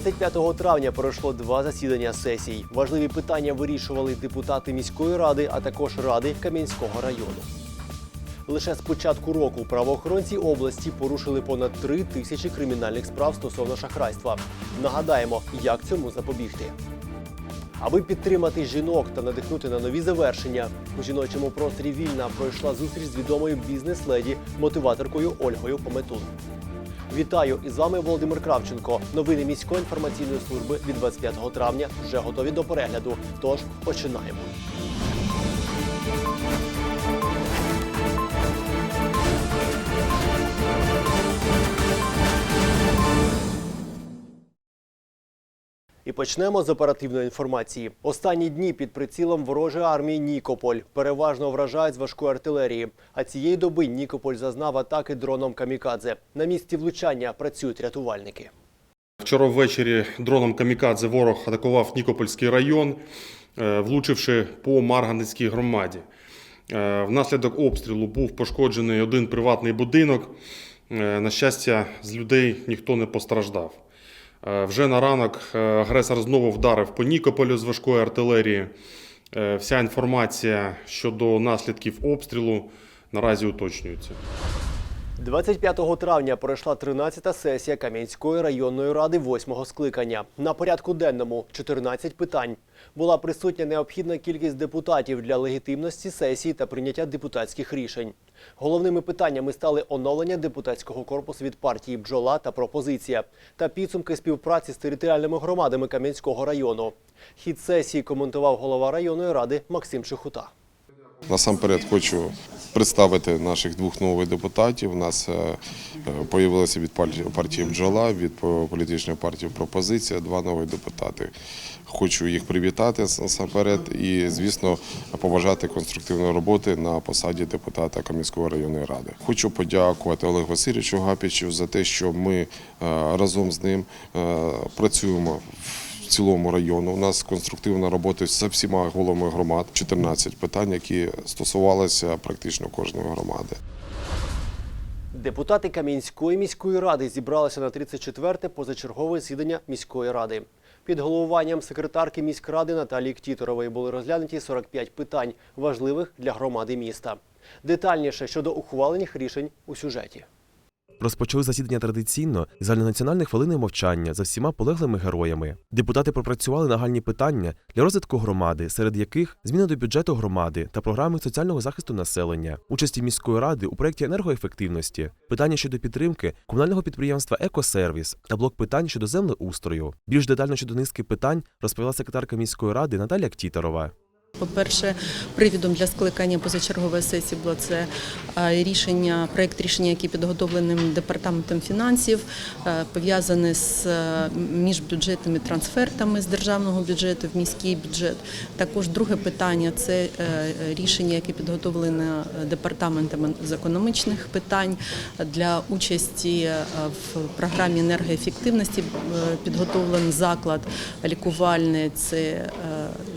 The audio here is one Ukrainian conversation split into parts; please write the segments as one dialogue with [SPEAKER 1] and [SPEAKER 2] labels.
[SPEAKER 1] 25 травня пройшло два засідання сесій. Важливі питання вирішували депутати міської ради, а також ради Кам'янського району. Лише з початку року правоохоронці області порушили понад три тисячі кримінальних справ стосовно шахрайства. Нагадаємо, як цьому запобігти. Аби підтримати жінок та надихнути на нові завершення, у жіночому просторі вільна пройшла зустріч з відомою бізнес-леді, мотиваторкою Ольгою Пометун. Вітаю! І з вами Володимир Кравченко. Новини міської інформаційної служби від 25 травня вже готові до перегляду. Тож починаємо. І почнемо з оперативної інформації. Останні дні під прицілом ворожої армії Нікополь переважно вражають з важкої артилерії. А цієї доби Нікополь зазнав атаки дроном камікадзе. На місці влучання працюють рятувальники.
[SPEAKER 2] Вчора ввечері дроном Камікадзе ворог атакував Нікопольський район, е, влучивши по Марганецькій громаді. Е, Внаслідок обстрілу був пошкоджений один приватний будинок. Е, На щастя, з людей ніхто не постраждав. Е, Вже на ранок е, агресор знову вдарив по Нікополю з важкої артилерії. Е, Вся інформація щодо наслідків обстрілу наразі уточнюється.
[SPEAKER 1] 25 травня пройшла 13-та сесія Кам'янської районної ради 8-го скликання. На порядку денному 14 питань. Була присутня необхідна кількість депутатів для легітимності сесії та прийняття депутатських рішень. Головними питаннями стали оновлення депутатського корпусу від партії Бджола та пропозиція та підсумки співпраці з територіальними громадами Кам'янського району. Хід сесії коментував голова районної ради Максим Чехута.
[SPEAKER 3] Насамперед хочу представити наших двох нових депутатів. У нас з'явилося від партії- Бджола, від політичної партії Пропозиція два нові депутати. Хочу їх привітати насамперед і, звісно, побажати конструктивної роботи на посаді депутата Кам'янської районної ради. Хочу подякувати Олегу Васильовичу Гапічу за те, що ми е, разом з ним е, працюємо в цілому району. У нас конструктивна робота з всіма головами громад. 14 питань, які стосувалися практично кожної громади.
[SPEAKER 1] Депутати Кам'янської міської ради зібралися на 34-те позачергове засідання міської ради. Під головуванням секретарки міськради Наталії Ктіторової були розглянуті 45 питань, важливих для громади міста. Детальніше щодо ухвалених рішень у сюжеті.
[SPEAKER 4] Розпочали засідання традиційно з загальнонаціональної хвилини мовчання за всіма полеглими героями. Депутати пропрацювали нагальні питання для розвитку громади, серед яких зміни до бюджету громади та програми соціального захисту населення, участі міської ради у проєкті енергоефективності, питання щодо підтримки комунального підприємства Екосервіс та блок питань щодо землеустрою. Більш детально щодо низки питань розповіла секретарка міської ради Наталія Ктіторова.
[SPEAKER 5] По-перше, привідом для скликання позачергової сесії було це е, рішення, проект рішення, який підготовлений департаментом фінансів, е, пов'язане з е, міжбюджетними трансфертами з державного бюджету в міський бюджет. Також друге питання це рішення, яке підготовлене департаментом з економічних питань для участі в програмі енергоефективності. Підготовлений заклад лікувальний. Це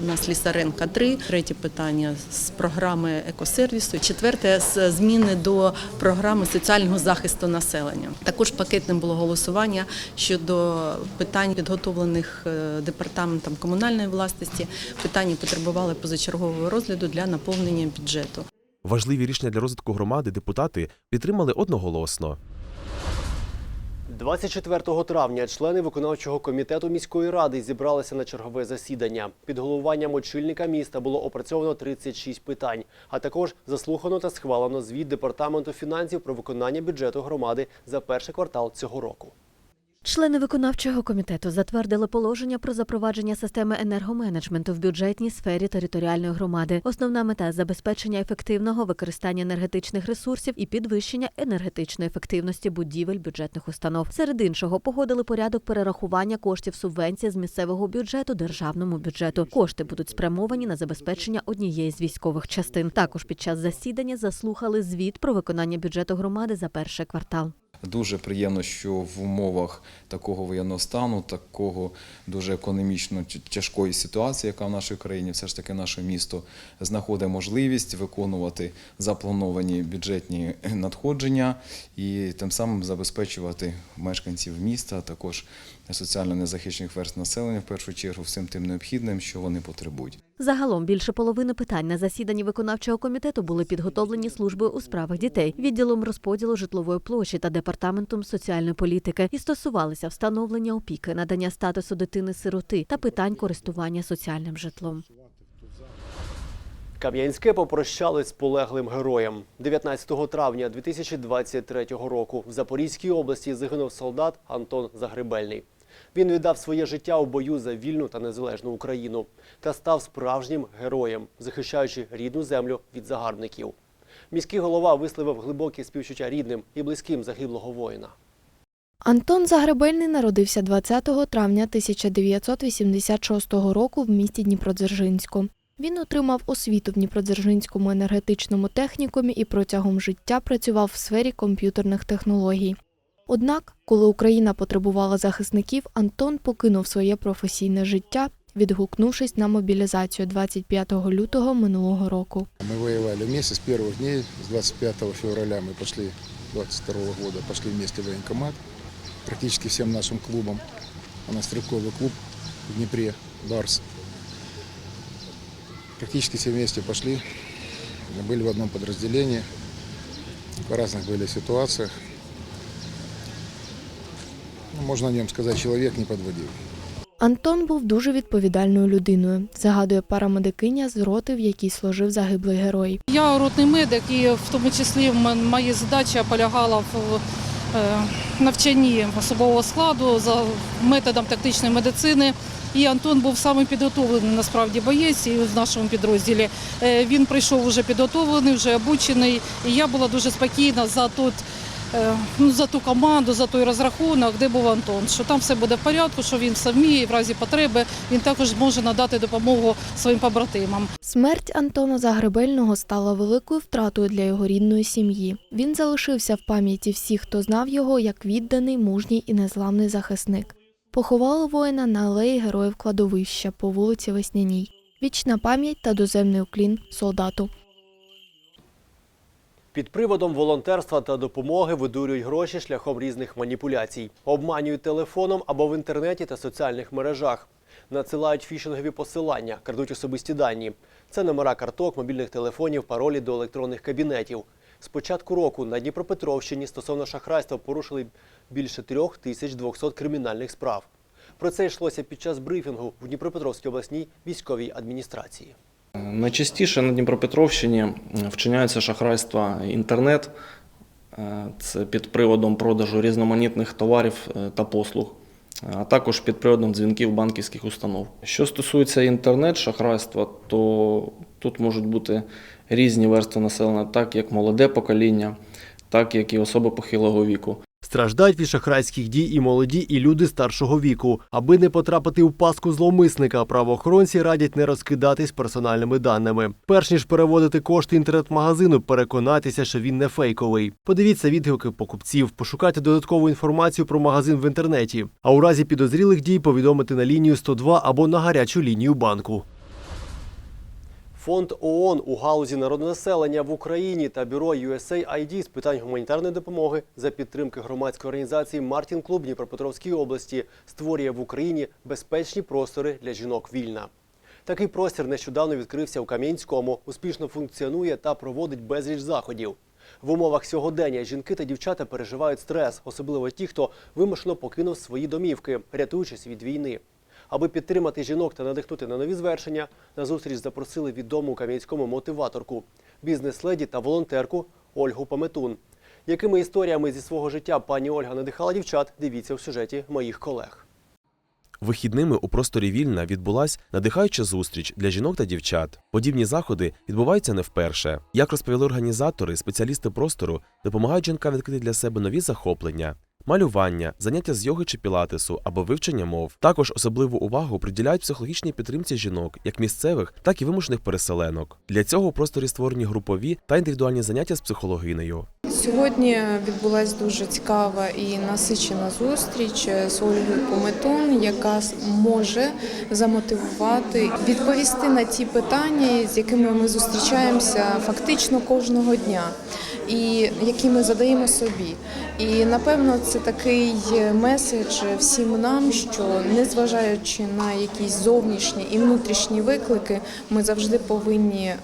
[SPEAKER 5] нас Лісаренка 3. Третє питання з програми екосервісу. Четверте з зміни до програми соціального захисту населення. Також пакетним було голосування щодо питань, підготовлених е, департаментом комунальної власності. Питання потребували позачергового розгляду для наповнення бюджету.
[SPEAKER 4] Важливі рішення для розвитку громади депутати підтримали одноголосно.
[SPEAKER 1] 24 травня члени виконавчого комітету міської ради зібралися на чергове засідання. Під головуванням очільника міста було опрацьовано 36 питань, а також заслухано та схвалено звіт департаменту фінансів про виконання бюджету громади за перший квартал цього року.
[SPEAKER 6] Члени виконавчого комітету затвердили положення про запровадження системи енергоменеджменту в бюджетній сфері територіальної громади. Основна мета забезпечення ефективного використання енергетичних ресурсів і підвищення енергетичної ефективності будівель бюджетних установ. Серед іншого погодили порядок перерахування коштів субвенції з місцевого бюджету державному бюджету. Кошти будуть спрямовані на забезпечення однієї з військових частин. Також під час засідання заслухали звіт про виконання бюджету громади за перший квартал.
[SPEAKER 7] Дуже приємно, що в умовах такого воєнного стану, такого дуже економічно тяжкої ситуації, яка в нашій країні, все ж таки наше місто знаходить можливість виконувати заплановані бюджетні надходження і тим самим забезпечувати мешканців міста, а також соціально незахищених верст населення в першу чергу всім тим необхідним, що вони потребують.
[SPEAKER 6] Загалом більше половини питань на засіданні виконавчого комітету були підготовлені службою у справах дітей, відділом розподілу житлової площі та департаментом соціальної політики і стосувалися встановлення опіки, надання статусу дитини-сироти та питань користування соціальним житлом.
[SPEAKER 1] Кам'янське попрощались з полеглим героєм. 19 травня 2023 року в Запорізькій області загинув солдат Антон Загребельний. Він віддав своє життя у бою за вільну та незалежну Україну та став справжнім героєм, захищаючи рідну землю від загарбників. Міський голова висловив глибокі співчуття рідним і близьким загиблого воїна.
[SPEAKER 8] Антон Загребельний народився 20 травня 1986 року в місті Дніпродзержинську. Він отримав освіту в Дніпродзержинському енергетичному технікумі і протягом життя працював в сфері комп'ютерних технологій. Однак, коли Україна потребувала захисників, Антон покинув своє професійне життя, відгукнувшись на мобілізацію 25 лютого минулого року.
[SPEAKER 9] Мы воевали вместе с первых дней, с 25 февраля мы пошли, 22 года, пошли вместе в военкомат, практически всем нашим клубам. У нас стрелковый клуб в Днепре, Барс. Практически все вместе пошли, были в одном подразделении, в разных были ситуациях. Можно о нем сказать, человек не подводил.
[SPEAKER 8] Антон був дуже відповідальною людиною, загадує парамедикиня з роти, в якій служив загиблий герой.
[SPEAKER 10] Я ротний медик, і в тому числі моя задача полягала в е, навчанні особового складу за методом тактичної медицини. І Антон був саме підготовлений насправді боєць і в нашому підрозділі. Е, Він прийшов вже підготовлений, вже обучений. І я була дуже спокійна за тут. Е, Ну, за ту команду, за той розрахунок, де був Антон, що там все буде в порядку, що він все вміє, в разі потреби він також зможе надати допомогу своїм побратимам.
[SPEAKER 8] Смерть Антона Загребельного стала великою втратою для його рідної сім'ї. Він залишився в пам'яті всіх, хто знав його як відданий, мужній і незламний захисник. Поховали воїна на алеї Героїв кладовища по вулиці Весняній. Вічна пам'ять та доземний уклін солдату.
[SPEAKER 1] Під приводом волонтерства та допомоги видурюють гроші шляхом різних маніпуляцій, обманюють телефоном або в інтернеті та соціальних мережах, надсилають фішингові посилання, крадуть особисті дані. Це номера карток, мобільних телефонів, паролі до електронних кабінетів. З початку року на Дніпропетровщині стосовно шахрайства порушили більше 3200 кримінальних справ. Про це йшлося під час брифінгу в Дніпропетровській обласній військовій адміністрації.
[SPEAKER 11] Найчастіше на Дніпропетровщині вчиняється шахрайство інтернет. Е, Це під приводом продажу різноманітних товарів е, та послуг, а також під приводом дзвінків банківських установ. Що стосується інтернет-шахрайства, то тут можуть бути різні верстви населення, так як молоде покоління, так як і особи похилого віку.
[SPEAKER 1] Страждають від шахрайських дій і молоді, і люди старшого віку. Аби не потрапити в паску зловмисника, правоохоронці радять не розкидатись персональними даними. Перш ніж переводити кошти інтернет-магазину, переконайтеся, що він не фейковий. Подивіться відгуки покупців, пошукайте додаткову інформацію про магазин в інтернеті. А у разі підозрілих дій повідомити на лінію 102 або на гарячу лінію банку. Фонд ООН у галузі народонаселення в Україні та бюро USAID з питань гуманітарної допомоги за підтримки громадської організації Мартін Клуб Дніпропетровської області створює в Україні безпечні простори для жінок вільна. Такий простір нещодавно відкрився у Кам'янському, успішно функціонує та проводить безліч заходів. В умовах сьогодення жінки та дівчата переживають стрес, особливо ті, хто вимушено покинув свої домівки, рятуючись від війни. Аби підтримати жінок та надихнути на нові звершення, на зустріч запросили відому кам'янському мотиваторку, бізнес-леді та волонтерку Ольгу Пометун. Якими історіями зі свого життя пані Ольга надихала дівчат, дивіться в сюжеті моїх колег.
[SPEAKER 4] Вихідними у просторі Вільна відбулась надихаюча зустріч для жінок та дівчат. Подібні заходи відбуваються не вперше. Як розповіли організатори, спеціалісти простору допомагають жінкам відкрити для себе нові захоплення. Малювання, заняття з йоги чи пілатесу або вивчення мов. Також особливу увагу приділяють психологічній підтримці жінок, як місцевих, так і вимушених переселенок. Для цього у просторі створені групові та індивідуальні заняття з психологинею.
[SPEAKER 12] Сьогодні відбулася дуже цікава і насичена зустріч з Ольгою Пометун, яка може замотивувати відповісти на ті питання, з якими ми зустрічаємося фактично кожного дня, і які ми задаємо собі. І напевно це такий меседж всім нам, що незважаючи на якісь зовнішні і внутрішні виклики, ми завжди повинні е,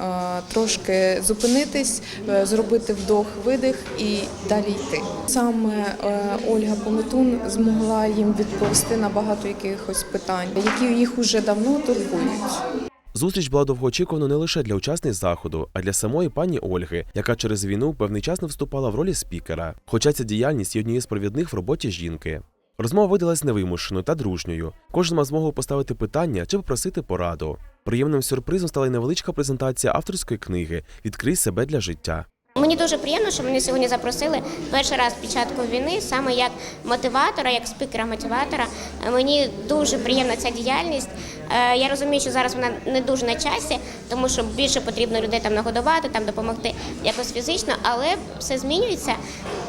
[SPEAKER 12] трошки зупинитись, е, зробити вдох, видих і далі йти. Саме е, Ольга Пометун змогла їм відповісти на багато якихось питань, які їх уже давно турбують.
[SPEAKER 4] Зустріч була довгоочікувана не лише для учасниць заходу, а для самої пані Ольги, яка через війну певний час не вступала в ролі спікера. Хоча ця діяльність є однією з провідних в роботі жінки. Розмова видалась невимушеною та дружньою. Кожен мав змогу поставити питання чи попросити пораду. Приємним сюрпризом стала й невеличка презентація авторської книги Відкрий себе для життя.
[SPEAKER 13] Мені дуже приємно, що мене сьогодні запросили перший раз початку війни, саме як мотиватора, як спікера-мотиватора. Е, Мені дуже приємна ця діяльність. Е, Я розумію, що зараз вона не дуже на часі, тому що більше потрібно людей там нагодувати, там допомогти якось фізично, але все змінюється.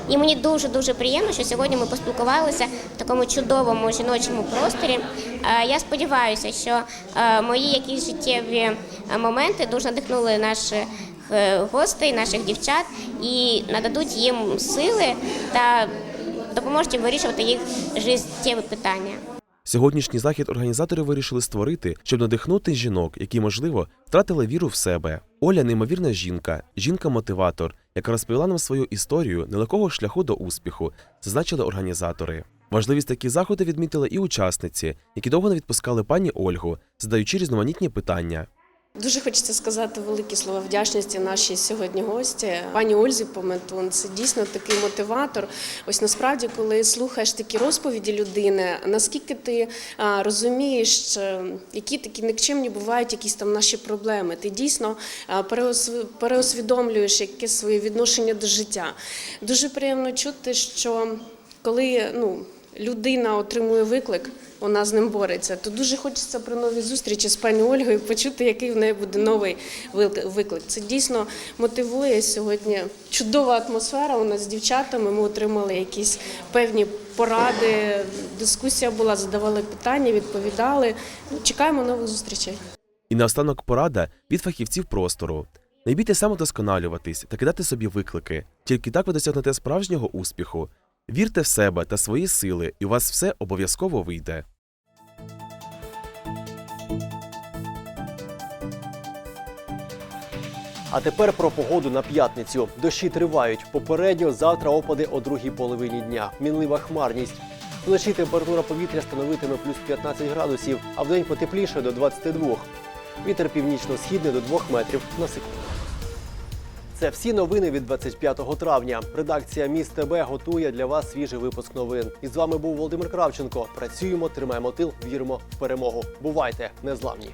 [SPEAKER 13] І мені дуже дуже приємно, що сьогодні ми поспілкувалися в такому чудовому жіночому просторі. Е, Я сподіваюся, що мої якісь життєві моменти дуже надихнули наші гостей, наших дівчат і нададуть їм сили та допоможуть їм вирішувати їх життєві питання.
[SPEAKER 4] Сьогоднішній захід організатори вирішили створити, щоб надихнути жінок, які, можливо, втратили віру в себе. Оля неймовірна жінка, жінка-мотиватор, яка розповіла нам свою історію нелегкого шляху до успіху, зазначили організатори. Важливість таких заходів відмітили і учасниці, які довго не відпускали пані Ольгу, задаючи різноманітні питання.
[SPEAKER 14] Дуже хочеться сказати великі слова вдячності нашій сьогодні гості. Пані Ользі Пометун. Це дійсно такий мотиватор. Ось насправді, коли слухаєш такі розповіді людини, наскільки ти розумієш, е, які такі нікчемні бувають якісь там наші проблеми. Ти дійсно переосвідомлюєш якесь своє відношення до життя. Дуже приємно чути, що коли ну, людина отримує виклик. Вона з ним бореться. То дуже хочеться при новій зустрічі з пані Ольгою почути, який в неї буде новий виклик. Це дійсно мотивує сьогодні. Чудова атмосфера у нас з дівчатами. Ми отримали якісь певні поради. Дискусія була, задавали питання, відповідали. Ну, Чекаємо нових зустрічей.
[SPEAKER 4] І наостанок порада від фахівців простору. Не бійте самодосконалюватись та кидати собі виклики. Тільки так ви досягнете справжнього успіху. Вірте в себе та свої сили, і у вас все обов'язково вийде.
[SPEAKER 1] А тепер про погоду на п'ятницю. Дощі тривають. Попередньо завтра опади о другій половині дня. Мінлива хмарність. Вночі температура повітря становитиме плюс 15 градусів, а вдень потепліше до 22. Вітер північно-східний до 2 метрів на секунду. Це всі новини від 25 травня. Редакція Міст ТБ готує для вас свіжий випуск новин. І з вами був Володимир Кравченко. Працюємо, тримаємо тил, віримо в перемогу. Бувайте незламні.